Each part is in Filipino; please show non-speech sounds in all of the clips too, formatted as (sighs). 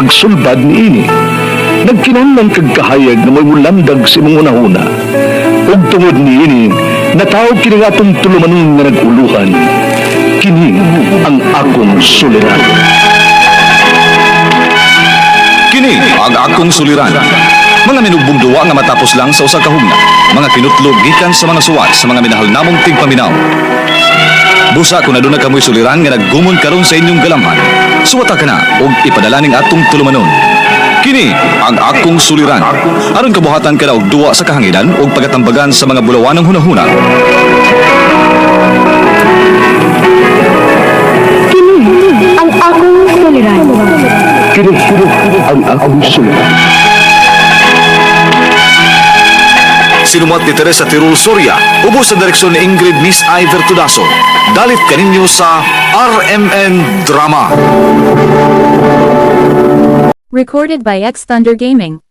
pagsulbad ni ini. Nagkinahanglan kag kahayag na may mulamdag si mong unahuna. Ug tungod ni ini, natawag kini nga tulumanon nga naguluhan. Kini ang akong suliran. Kini ang akong suliran. Mga minugbong duwa nga matapos lang sa usa ka hugna. Mga kinutlog gikan sa mga suwat sa mga minahal namong tigpaminaw. Busa kung aduna kamoy suliran nga naggumon karon sa inyong galamhan. Suwata ka na ug ipadala ning atong tulumanon. Kini ang akong suliran. Aron kabuhatan ka na og duwa sa kahanginan ug pagatambagan sa mga bulawanong hunahuna. Kini ang akong suliran. Kini ang akong suliran. Sinumat ni Teresa Tirul Soria, ubos sa direksyon ni Ingrid Miss Iver Tudaso. Dalit kaninyo sa RMN Drama. Recorded by X Thunder Gaming.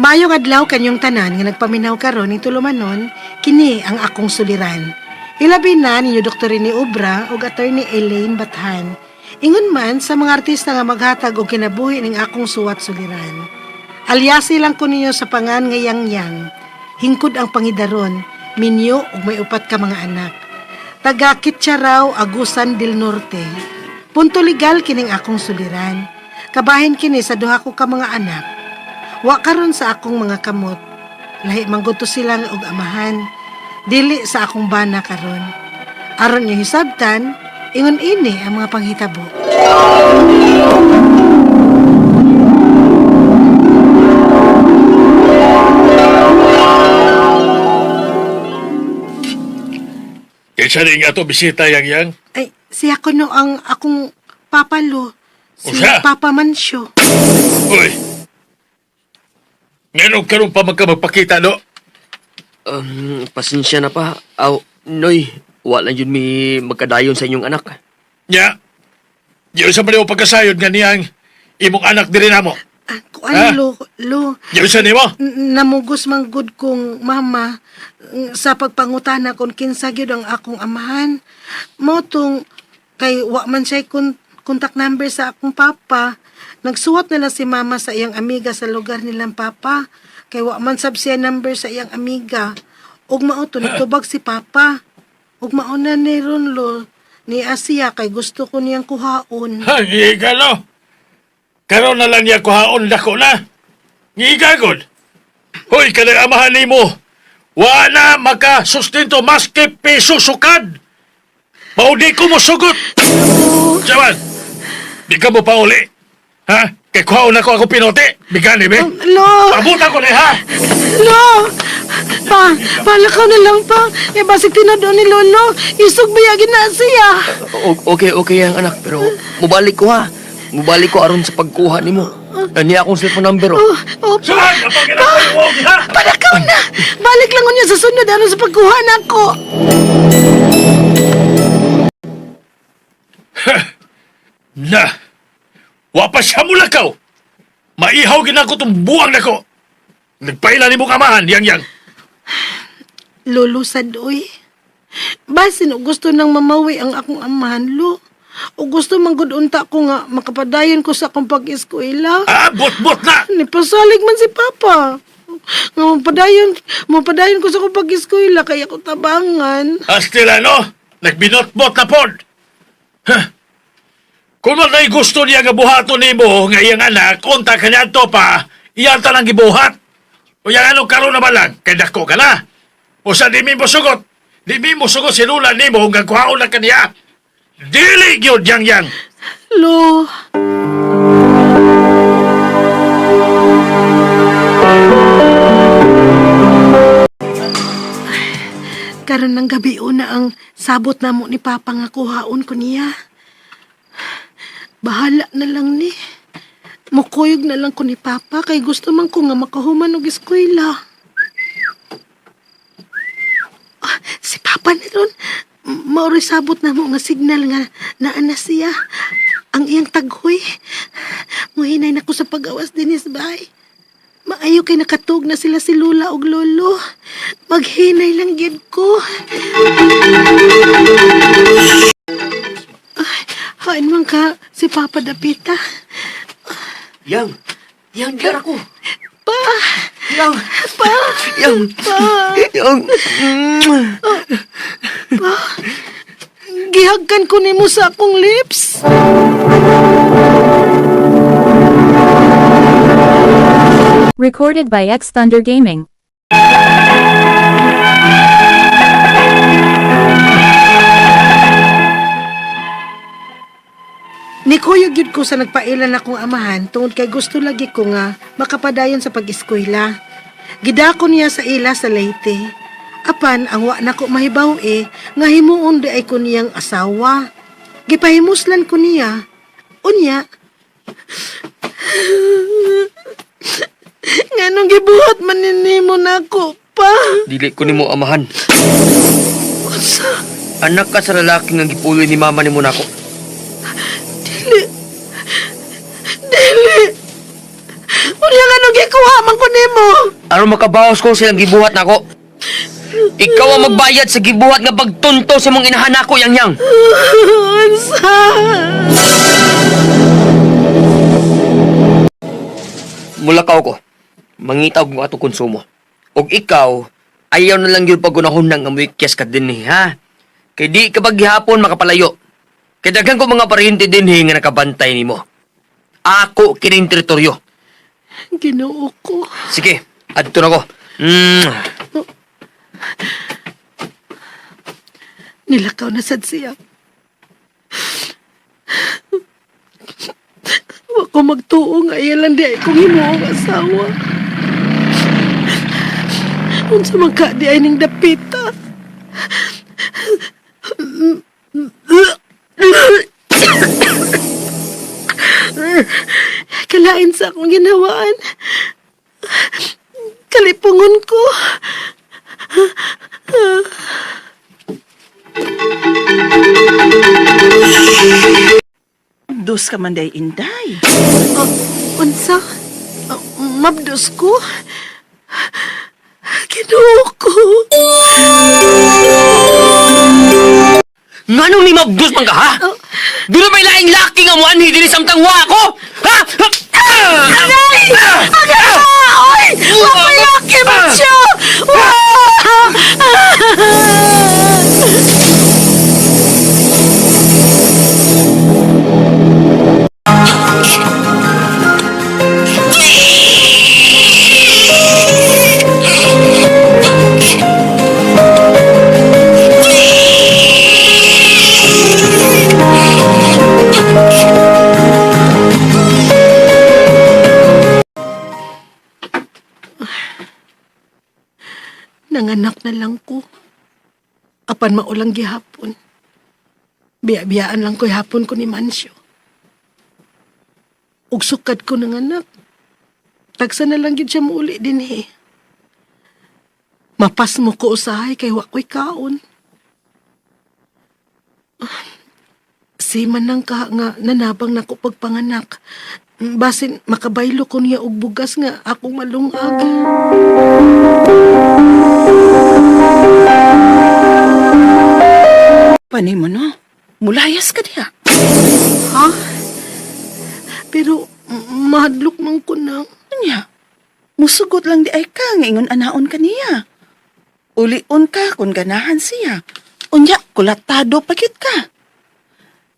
Mayong adlaw kanyong tanan nga nagpaminaw karon ni tulumanon kini ang akong suliran. Ilabi na ninyo Dr. ni Obra ug attorney Elaine Bathan. Ingon man sa mga artista nga maghatag og kinabuhi ning akong suwat suliran. Alyasi lang ko ninyo sa pangan nga yang. Hingkod ang pangidaron, minyo ug may upat ka mga anak. Taga Kitsaraw, Agusan del Norte. Punto legal kining akong suliran. Kabahin kini sa duha ko ka mga anak. Wa karon sa akong mga kamot. Lahi mangguto sila og amahan. Dili sa akong bana karon. Aron niyo hisabtan, ingon ini ang mga panghitabo. Kinsa ning ato bisita yang yang? Ay, siya ko no ang akong papalo. Si Usa? Papa Mansyo. Uy! Ngayon karon pa magka magpakita, no? Um, pasensya na pa. Aw, Noy, wala yun mi magkadayon sa inyong anak. Nya, di sa man mo pagkasayod nga niyang imong anak diri namo. Ah, ano, lo, lo, Di sa nimo? namugos man gud kong mama mm, sa pagpangutana kung kinsa gyud ang akong amahan. Mo tong kay wa man siya kun contact number sa akong papa. Nagsuwat nila si mama sa iyang amiga sa lugar nilang papa. Kay wa man sab siya number sa iyang amiga. Ug mao to nagtubag si papa. Ug mao na ni ron lo ni Asia kay gusto ko niyang kuhaon. Ha, ngiga, no? Karon na lang niya kuhaon dako na. Ngiga, god. Hoy, kanang amahan nimo. Wa na makasustento maski piso sukad. Maudi ko mo sugot. Jaman, di ka mo pa uli. Ha? Kay kuhaon ako ako pinote. Bigani, be? Lo! Pabuta ko na, ha? Lo! Pa, palakaw na lang pa. E basig tinado ni Lolo. Isog bayagin na siya. O- okay, okay ang anak, pero mubalik ko ha. Mubalik ko aron sa pagkuha nimo. Ani akong cellphone number oh. Oh, oh, pa, Saan? Mo, ha? palakaw na. Balik lang niya sa sunod ano sa pagkuha na ko. (laughs) Na! Wapa siya mula ka! Maihaw ginako tong buwang nako! Nagpaila ni mo kamahan, yang yang. Lolo sadoy. Basin o gusto nang mamawi ang akong amahan, lo. O gusto manggudunta ko nga makapadayon ko sa akong pag-eskwela. Ah, bot-bot na! Nipasalig man si Papa. Nga mapadayon, mapadayon ko sa akong pag-eskwela kaya ko tabangan. Astila, no? Nagbinot-bot na pod! Huh? Kung man kay gusto niya nga buhaton ni mo, nga iyang anak, unta ka to pa, iyan ta lang gibuhat. O yan ano karon na ba lang, kay dako ka na. O sa di mo sugot, di mo sugot sinula ni mo, hanggang kuhaon na kaniya. Dili yun, yang yang. Lo, karon ng gabi una ang sabot na mo ni Papa nga kuhaon ko niya. Bahala na lang ni. Mukuyog na lang ko ni Papa kay gusto man ko nga makahuman og eskwela. Ah, si Papa na ron. Mauri sabot na mo nga signal nga naana siya. Ang iyang taghoy. Muhinay na ko sa pag-awas dinis bay. Maayo kay nakatug na sila si Lula og Lolo. Maghinay lang gid ko. Hain man ka si Papa Dapita. Yang, yang, diyar ako. Pa, Yang, pa, yang, pa. yang. Gihagkan ko nimo sa akong lips. Recorded by X Thunder Gaming. Nikuyog yun ko sa nagpailan akong amahan tungod kay gusto lagi ko nga makapadayon sa pag-eskwela. Gidako niya sa ila sa Leyte. Apan ang wa na ko mahibaw eh, nga himuon di ay ko asawa. Gipahimuslan ko niya. Unya. (sighs) Nganong gibuhat man ninimo na ako pa. Dili ko nimo amahan. Anak ka sa lalaki nga gipuloy ni mama nimo nako. Dili. Dili. Unya nga nung gikuha man ko nimo. Aron makabawas ko silang gibuhat nako. Ikaw ang magbayad sa gibuhat nga pagtunto sa mong inahan ako, yang yang. Unsa? Mulakaw ko. Mangitaw ko ato konsumo. Og ikaw, ayaw na lang yun pagunahon ng amuikyas ka din eh, ha? Kay di ka paghihapon makapalayo. Kay daghan ko mga paryente din eh, nga nakabantay nimo. Ako kining teritoryo. Ginoo ko. Sige, adto na ko. Mm. Nilakaw na sad siya. Wa ko magtuo nga iyalan di ay kong himuong asawa. Unsa man ka di ay ning dapita. Kalain sa akong ginawaan. Kalipungon ko. Dos ka man day inday. Ah, unsa? Ah, mabdos ko? Ginoo ko. Nganong ni mabdos man ka, ha? Oh. Duro may laing laki nga mo anhi dili samtang wa ko. Ha? Agay! Agay! Ay! Mapayaki mo siya! Nanganak na lang ko. Apan maulang gihapon. Biya-biyaan lang ko hapon ko ni Mansyo. Ug sukad ko ng anak. Tagsa na lang gid siya muuli din eh. Mapas mo ko usahay kay wa ko'y kaon. Ah, Si manang ka nga nanabang nako pagpanganak. Basin makabaylo ko niya og bugas nga akong malungag. Panay mo no? Mulayas ka diha. Ha? Pero mahadlok man ko na. Anya? Musugot lang di ay ka nga ingon anaon ka niya. Ulion ka kung ganahan siya. Unya, kulatado pagit ka.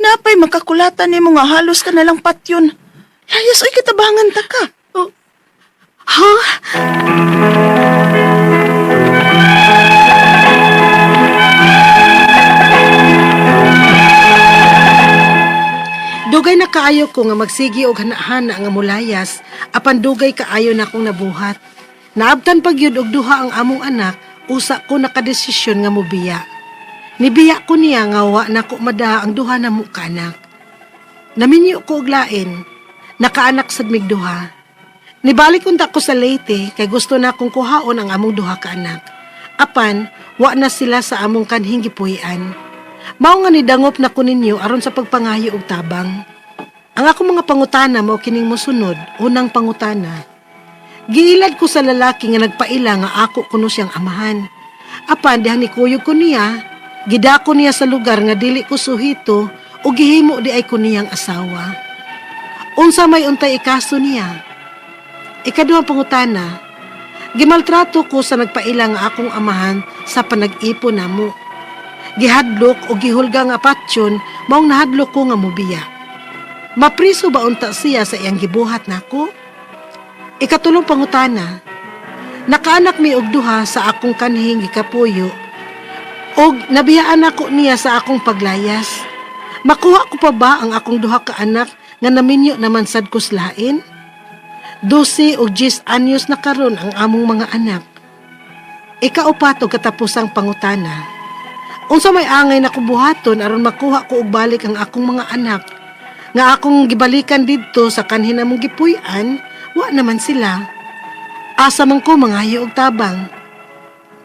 Napay makakulatan ni mo nga halos ka nalang patyon. Layas ay kitabangan ta ka. Ha? Dugay na kaayo ko nga magsigi og hanahana nga mulayas, apan dugay kaayo na akong nabuhat. Naabtan pag yun og duha ang among anak, usa ko nakadesisyon nga mubiya. Nibiya ko niya nga wa na ko mada ang duha na mo kanak. Naminyo ko og lain, nakaanak sad mig duha. Nibalik unta ko sa Leyte kay gusto na akong kuhaon ang among duha ka anak. Apan, wa na sila sa among kanhing gipuy-an. Mao nga nidangop na ko ninyo aron sa pagpangayo og tabang. Ang ako mga pangutana mao kining mosunod, unang pangutana. Giilad ko sa lalaki nga nagpaila nga ako kuno siyang amahan. Apan diha ni kuyog ko niya, gidako niya sa lugar nga dili ko suhito o gihimo di ay ko niyang asawa. Unsa may untay ikaso niya? Ikaduhang pangutana, gimaltrato ko sa nagpaila nga akong amahan sa panag-ipon namo. Gihadlok o gihulga nga patsyon, maong nahadlok ko nga mubiya. Mapriso ba unta siya sa iyang gibuhat nako? Ikatulong pangutana, nakaanak mi og duha sa akong kanhing gikapuyo og nabiyaan ako niya sa akong paglayas. Makuha ko pa ba ang akong duha ka anak nga naminyo naman sad ko slain? 12 og 10 anyos na karon ang among mga anak. Ikaupat og katapusang pangutana. Unsa may angay na kubuhaton aron makuha ko og balik ang akong mga anak nga akong gibalikan didto sa kanhin among gipuy-an, wa naman sila. Asa man ko mangayo og tabang.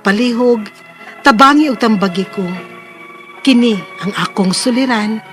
Palihog, tabangi og tambagi ko. Kini ang akong suliran,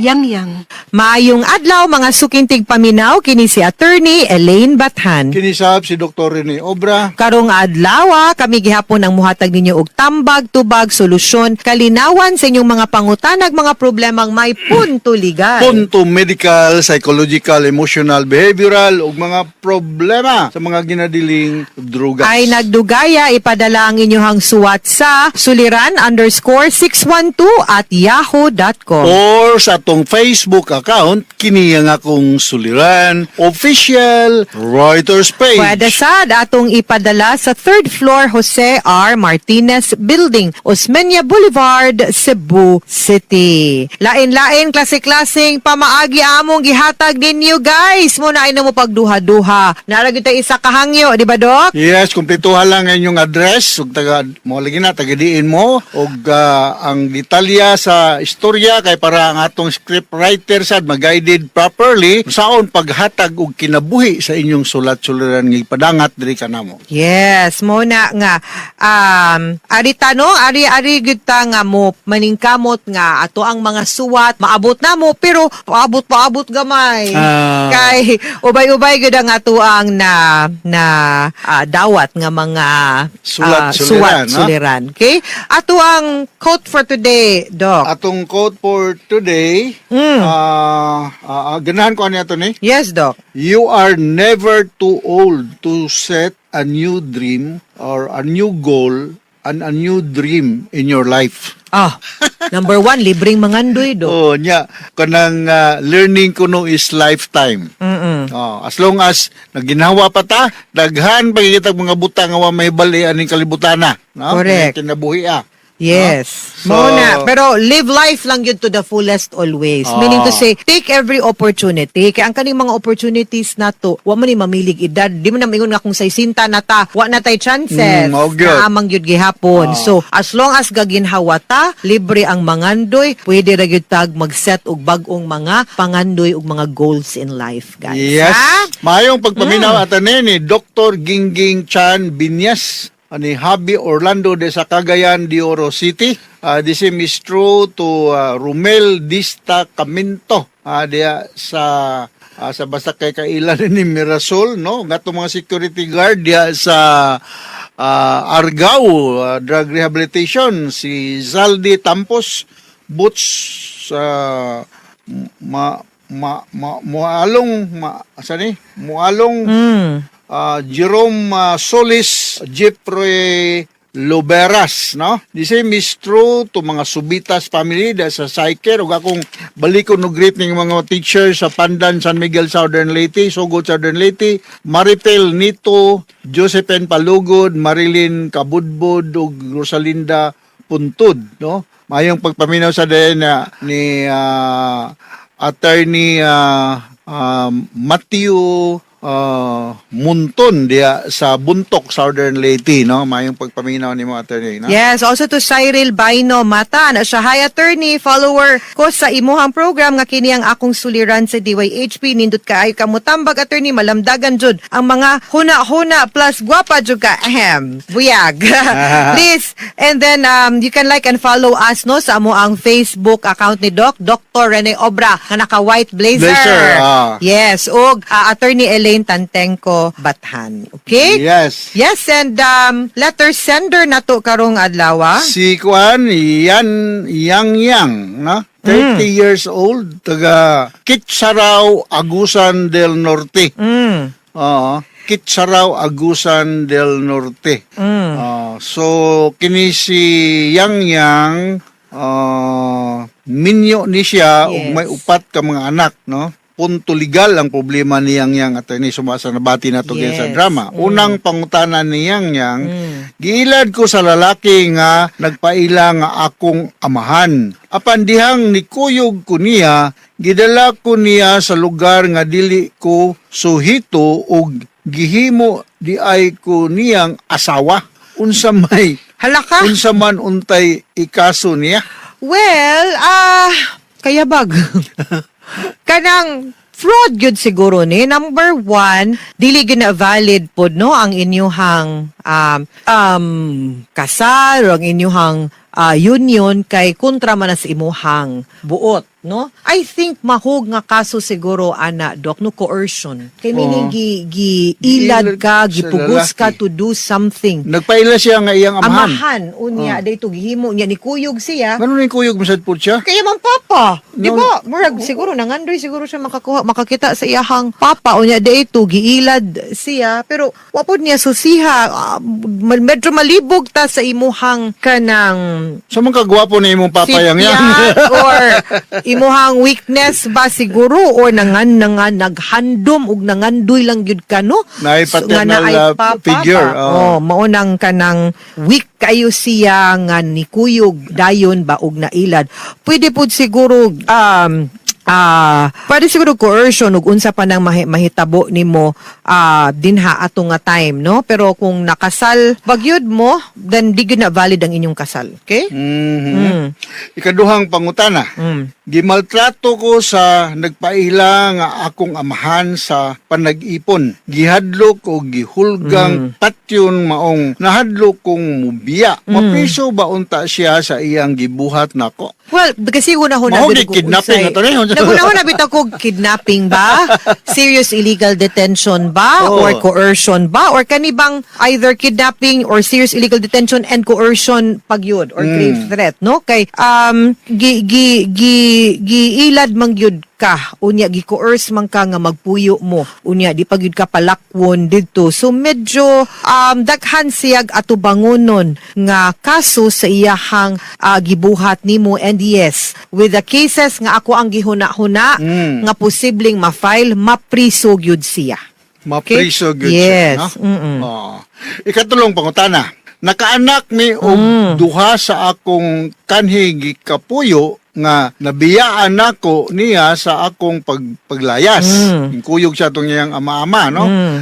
yang-yang. Maayong adlaw mga sukintig paminaw kini si attorney Elaine Bathan. Kinisab si Dr. Rene Obra. Karong adlaw ah, kami gihapon ang muhatag ninyo og tambag, tubag, solusyon, kalinawan sa inyong mga pangutanag mga problemang may punto legal. Punto medical, psychological, emotional, behavioral ug mga problema sa mga ginadiling drugas. Ay nagdugaya ipadala ang inyong suwat sa suliran underscore 612 at yahoo.com. Or sa atong Facebook account, kini ang akong suliran, official Reuters page. Pwede sad atong ipadala sa third floor Jose R. Martinez Building, Osmeña Boulevard, Cebu City. Lain-lain klase-klaseng pamaagi among gihatag ninyo guys. Muna ay mo pagduha-duha. Naragyo tayo isa kahangyo, di ba Dok? Yes, kumpletuhan lang ang inyong address ug taga mo lagi na tagadiin mo ug ah, ang detalya sa istorya kay para ang atong script writer sad mag-guided properly saon paghatag og kinabuhi sa inyong sulat-suliran nga ipadangat diri kanamo. Yes, mo na nga um ari tanong ari ari gyud ta nga mo maningkamot nga ato ang mga suwat maabot na mo pero paabot paabot gamay. Ah. Kay ubay-ubay gyud ang ato ang na na ah, dawat nga mga Sulat, ah, suliran. Okay? Ato ang quote for today, Doc. Atong quote for today, Mm. Ah ah, ganahan ko ano ito ni? yes, Doc. You are never too old to set a new dream or a new goal and a new dream in your life. Ah, (laughs) number one, libreng mangandoy, Doc. Oh, nya kanang ah, learning kuno is lifetime. Mm-mm. Oh, as long as naginawa pa ta, daghan pagkitag mga butang nga may bali aning kalibutana, no? Correct. Kinabuhi ah. Yes. So- Mo na. Pero live life lang yun to the fullest always. Ah. Meaning to say, take every opportunity. Kaya ang kaning mga opportunities na to, wa mo ni mamilig edad. Di mo na mingon nga kung sa isinta na ta, wa na tay chances. Mm, gyud. na amang yun gihapon. Ah. So, as long as gaginhawa ta, libre ang mangandoy, pwede ra gyud tag mag-set og bag-ong mga pangandoy og mga goals in life, guys. Yes. Ha? Mayong pagpaminaw ata ni Dr. Gingging Chan Binyas ani Habi Orlando de sa Cagayan de Oro City. Uh, the same is true to uh, Rumel Dista Caminto uh, diya sa ah, sa basta kay kailan (laughs) ni Mirasol no ngato mga security guard diya sa ah, Argao ah, Drug Rehabilitation si Zaldi Tampos Butch sa ma ma, ma mualong ma asa ni mualong Mm. Ah, Jerome ah, Solis Jeffrey Loberas, no? The same is true to mga Subitas family da sa Psycher ug akong balikon no greet ning mga teachers sa Pandan San Miguel Southern Leyte, Sugod Southern Leyte, Maritel Nito, Josephine Palugod, Marilyn Kabudbod ug Rosalinda Puntod, no? Mayong pagpaminaw sa din na ni ah, attorney ah, ah, Matthew ah, Munton diya sa Buntok Southern Leyte no? Mayong pagpaminaw ni mo attorney no? Yes, also to Cyril Baino Mata na siya hi attorney, follower ko sa imuhang program nga kini ang akong suliran sa DYHP nindot kaayo ka motambag attorney malamdagan jud ang mga huna-huna plus gwapa jud ka. Ahem. Buyag. (laughs) Please. And then um you can like and follow us no sa amo ang Facebook account ni Doc Dr. Rene Obra nga naka white blazer, Blazer, ah. yes. Og uh, attorney Elaine Elaine Tantenko Bathan. Okay? Yes. Yes, and um, letter sender na to karong adlaw. Si Kuan, yan, yang yang, no? 30 years old, taga Kitsaraw, Agusan del Norte. Mm. Oo. Kitsaraw, Agusan del Norte. Mm. Ah, so, kini si Yang Yang, ah, minyo ni siya, Yes. may upat ka mga anak, no? Punto legal ang problema ni Yang Yang at ni sumasa nabati na to Yes. sa drama. Mm. Unang pangutana ni Yang Yang, Mm. giilad ko sa lalaki nga nagpaila nga akong amahan. Apan dihang nikuyog ko niya, gidala ko niya sa lugar nga dili ko suhito ug gihimo di ay ko niyang asawa. Unsa may Halaka? unsa man untay ikaso niya? Well, ah, kaya bag. (laughs) Kanang fraud yun siguro ni. Number one, dili gyud na valid pod no ang inyuhang um, um, kasal o ang inyuhang ah, union kay kontra man sa imuhang buot no I think mahog nga kaso siguro ana dok no coercion kay meaning Oo. gi, gi ilad ka gipugos ka to do something Nagpaila siya nga iyang amahan. amahan unya dayto gihimo niya ni kuyog siya Ganun yung kuyog masad po siya? kaya man papa, di No. ba? Murag siguro nangandoy siguro siya makakuha makakita sa iyahang papa unya dayto giilad siya pero wapod niya susiha mal- medyo malibog ta sa imuhang kanang Sa mga kagwapo ni imong papayang yan. (laughs) or imuhang weakness ba siguro or nangan nangan naghandom ug nangandoy lang gyud ka no Naay paternal, uh, papa figure, oo. oh maunang kanang weak kayo siya nga nikuyog dayon ba og nailad pwede pud siguro um Ah, pwede siguro coercion ug unsa pa nang mahi- mahitabo nimo ah dinha ato nga time no pero kung nakasal bagyod mo then di gyud na valid ang inyong kasal okay Mhm. Mm. Ikaduhang pangutana. Mm. Gimaltrato ko sa nagpaila nga akong amahan sa panag-ipon. Gihadlok o gihulgang patyon maong nahadlok kong mubiya. Mapriso ba unta siya sa iyang gibuhat nako? Well, kasi una-una Mao bitaw gi kidnapping ato ni. Naguna-una bitaw ko kidnapping ba? (laughs) Serious illegal detention ba? Oo. Or coercion ba? Or kanibang either kidnapping or serious illegal detention and coercion pagyud or grave threat, no? Kay um gi gi gi giilad man gyud ka unya gi coerce man ka nga magpuyo mo unya di pagyud ka palakwon didto so medyo um daghan siyag ato bangonon nga kaso sa iyahang ah, gibuhat nimo and yes with the cases nga ako ang gihuna-huna Mm. nga posibleng ma-file mapriso gyud siya Mapriso gyud Yes. siya, no? Mm-mm. Oo. Ikatulong pangutana. Nakaanak mi og Mm. duha sa akong kanhi gikapuyo nga nabiyaan nako niya sa akong pag, paglayas. Mm. Kuyog siya tong iyang ama-ama, no? Mm.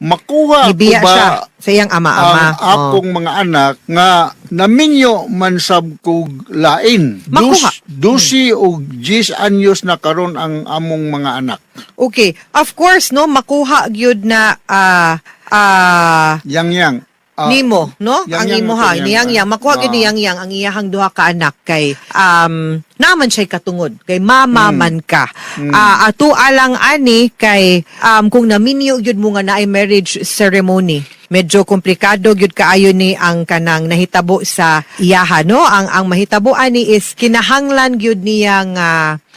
Makuha ko Gibiya ba siya sa iyang ama-ama ang akong mga anak nga naminyo man sab kog lain. Makuha. Dus, dusi og 10 anyos na karon ang among mga anak. Okay, of course no makuha gyud na ah ah Yang yang. Ah, nimo no? Yang- ang yang imo ito, ha yang- niyang yang makuha gyud Ah. ni yang ang iyahang duha ka anak kay um naman siya katungod. Kay mama Hmm. man ka. Ah, ato alang ani kay um kung naminyo gyud mo nga naay marriage ceremony medyo komplikado gyud kaayo ni ang kanang nahitabo sa iyaha no? Ang ang mahitabo ani is kinahanglan gyud niya nga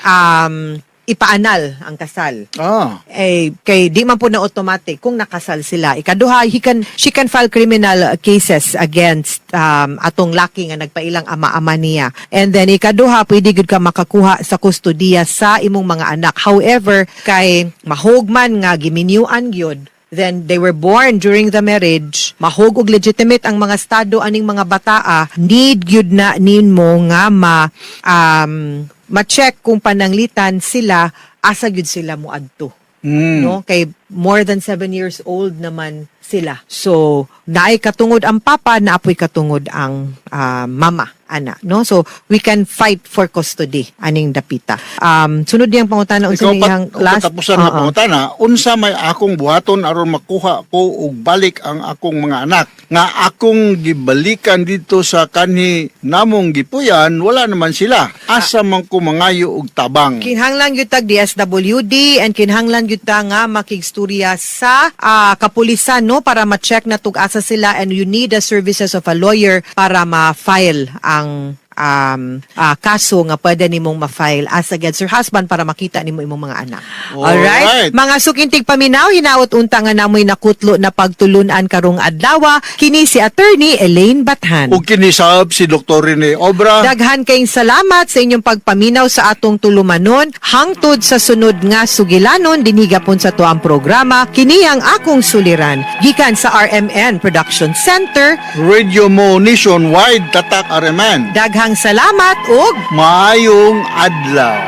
um ipaanal ang kasal. Ah. eh kay di man po na automatic kung nakasal sila. Ikaduha he can she can file criminal cases against um, atong laki nga nagpailang ama-ama niya. And then ikaduha pwede gud ka makakuha sa kustodiya sa imong mga anak. However kay mahugman nga giminyuan gyud then they were born during the marriage mahog og legitimate ang mga estado aning mga bataa need gyud na ninmo nga ma um, ma-check kung pananglitan sila asa gyud sila moadto Mm. no? Kay more than seven years old naman sila. So naay katungod ang papa naapoy katungod ang ah, mama ana no? So we can fight for custody aning dapita. Um sunod diyang pangutana unsa Ikaw niyang pat, last katapusan na Oo. pangutana, unsa may akong buhaton aron makuha ko og balik ang akong mga anak? Nga akong gibalikan dito sa kanhi namong gipuyan wala naman sila. Asa man ko mangayo og tabang? Kinhanglan gyud tag DSWD and kinhanglan gyud ta nga makigstorya sa ah, kapulisan no? Para ma-check na tug asa sila and you need the services of a lawyer para ma-file ang ang um, ah, kaso nga pwede nimong ma-file as against your husband para makita nimo imong mga anak. Alright. Mga sukintig paminaw hinaot unta nga namoy nakutlo na pagtulunan karong adlaw kini si attorney Elaine Bathan. ug kinisab si Dr. Rene Obra Daghan kayong salamat sa inyong pagpaminaw sa atong tulumanon hangtod sa sunod nga sugilanon dinhigapon sa tuang programa kini ang akong suliran gikan sa RMN Production Center Radio Mo Nationwide Tatak Areman daghang salamat ug maayong adlaw